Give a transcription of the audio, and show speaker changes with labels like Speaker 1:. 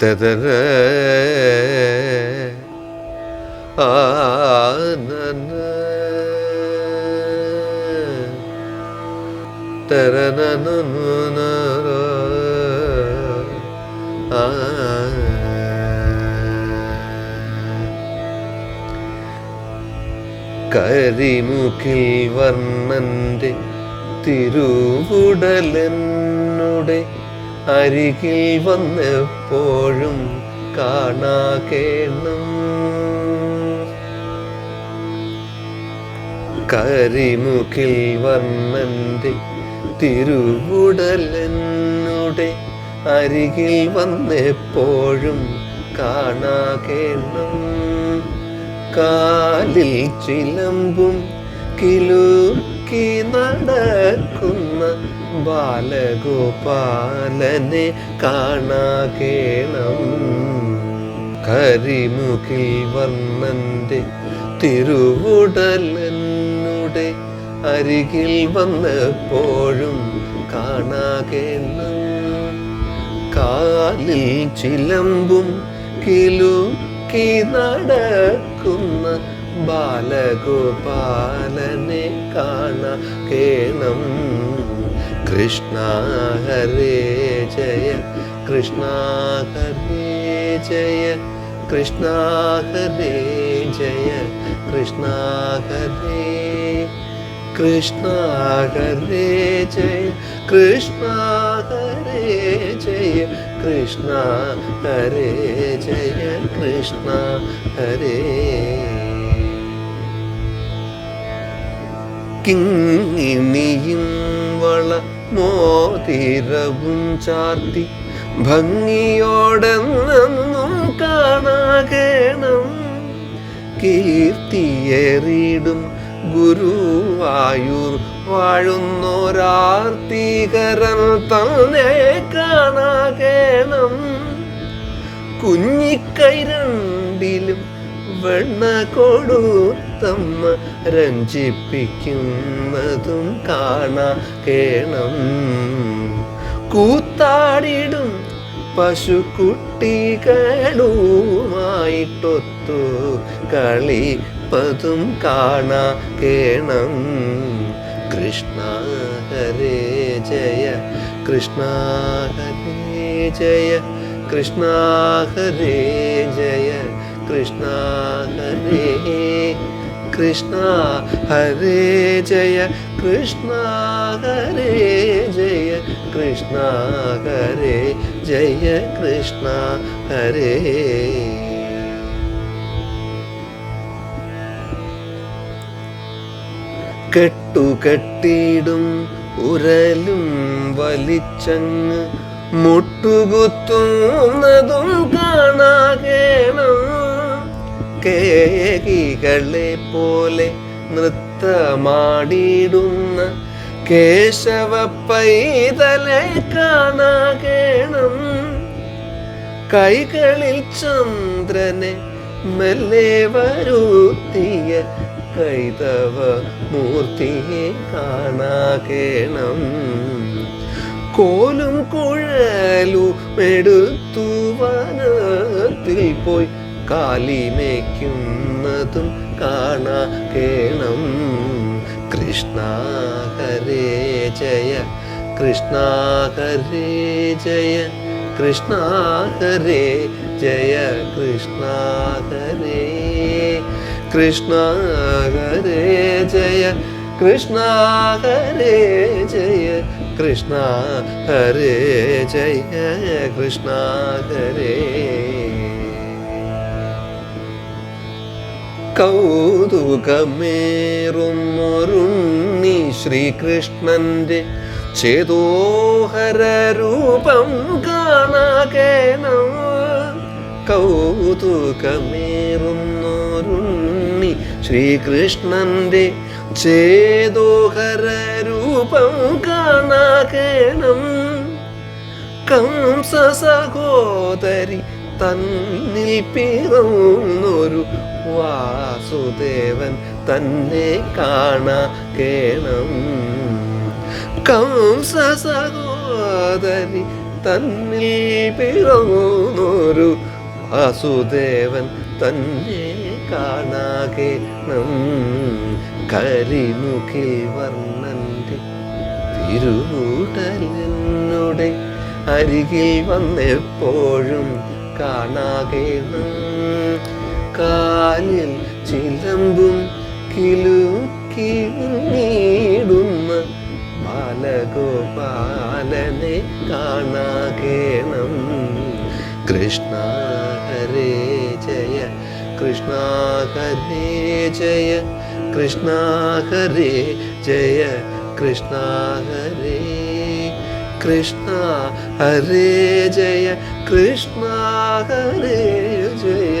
Speaker 1: തതര ആനന തരനനനന ആ കരിമുഖിൽ വർണന്റെ തിരുവുടലെന്നുടെ അരികിൽ വന്നെപ്പോഴും കാണാകേണം. കരിമുഖിൽ വർണന്റെ തിരുവുടലെന്നുടെ അരികിൽ വന്നെപ്പോഴും കാണാകേണം. കാലിൽ ചിലമ്പും കിലുക്കി നടക്കുന്ന ബാലഗോപാലനെ കാണാകേണം. കരിമുഖിൽ വർണന്റെ തിരുവുടലെന്നുടെ അരികിൽ വന്നപ്പോഴും കാണാകേണം. കാലിൽ ചിലമ്പും കിലുക്കി നടക്കുന്ന ബാലഗോപാലനെ കാണേണം കൃഷ്ണ ഹരേ ജയ കൃഷ്ണ ഹരേ ജയ കൃഷ്ണ ഹരേ ജയ കൃഷ്ണ ഹരേ കൃഷ്ണ ഹരേ ജയ കൃഷ്ണ ഹരേ ജയ കൃഷ്ണ ഹരേ ജയ കൃഷ്ണ ഹരേ. കിങ്ങിനിയും വള മോതിരവും ചാർത്തി ഭംഗിയോടെ നിന്നും കാണാകേണം. കീർത്തിയേറിയിടും ഗുരുവായൂർ വാഴുന്നോരാർത്തികരൻ തന്നെ കാണാകേണം. കുഞ്ഞിക്കൈ രണ്ടിലും വെണ്ണ കൊടുത്തമ്മ രഞ്ജിപ്പിക്കുന്നതും കാണാകേണം കൂത്താടിടും പശുക്കുട്ടികളുമായിട്ടൊത്തു കളിപ്പതും കാണാകേണം കൃഷ്ണ ഹരേ ജയ കൃഷ്ണ ഹരേ ജയ കൃഷ്ണ ഹരേ ജയ. കൃഷ്ണ ഹരേ കൃഷ്ണ ഹരേ ജയ കൃഷ്ണ ഹരേ ജയ കൃഷ്ണ ഹരേ ജയ കൃഷ്ണ ഹരേ. കെട്ടുകെട്ടിടും ഉരലും വലിച്ചങ്ങ് മുട്ടുകുത്തുന്നതും കാണാകേണം. കേകികളെ പോലെ നൃത്തമാടിയിടുന്ന കേശവ പൈതലെ കാണാകേണം. കൈകളിൽ ചന്ദ്രനെ മെല്ലെ വരുത്തിയ കൈതവ മൂർത്തിയെ കാണാകേണം. കോലും കുഴലും എടുത്തു വനത്തിൽ പോയി കാലിമേക്കുന്നതും കാണാകേണം കൃഷ്ണ ഹരേ ജയ കൃഷ്ണ ഹരേ ജയ കൃഷ്ണ ഹരേ ജയ കൃഷ്ണ ഹരേ കൃഷ്ണ ഹരേ ജയ കൃഷ്ണ ഹരേ ജയ കൃഷ്ണ ഹരേ ജയ കൃഷ്ണ ഹരേ. കൗതുകമേറുന്നൊരുണ്ണി ശ്രീകൃഷ്ണന്റെ ചേതോഹര രൂപം കാണാകേണം കൗതുകമേറുന്നൊരുണ്ണി ശ്രീകൃഷ്ണന്റെ ചേതോഹര രൂപം കാണാകേണം കംസ സഹോദരി തന്നിൽ പിറന്നൊരു വാസുദേവൻ തന്നെ കാണാകേണം കംസ സഹോദരി തന്നിൽ പിറന്നൊരു വാസുദേവൻ തന്നെ കാണാകെ കരിമുഖിൽ വർണന്റെ തിരുവുടലിനുടെ അരികിൽ വന്നെപ്പോഴും കാണാകേണം കാലിൽ ചിലമ്പും കിലുക്കി നീടുന്ന ബാലഗോപാലനെ കാണാകേണം. കൃഷ്ണ ഹരേ ജയ കൃഷ്ണ ഹരേ ജയ കൃഷ്ണ ഹരേ ജയ കൃഷ്ണ ഹരേ കൃഷ്ണ ഹരേ ജയ കൃഷ്ണ ഹരേ ജയ.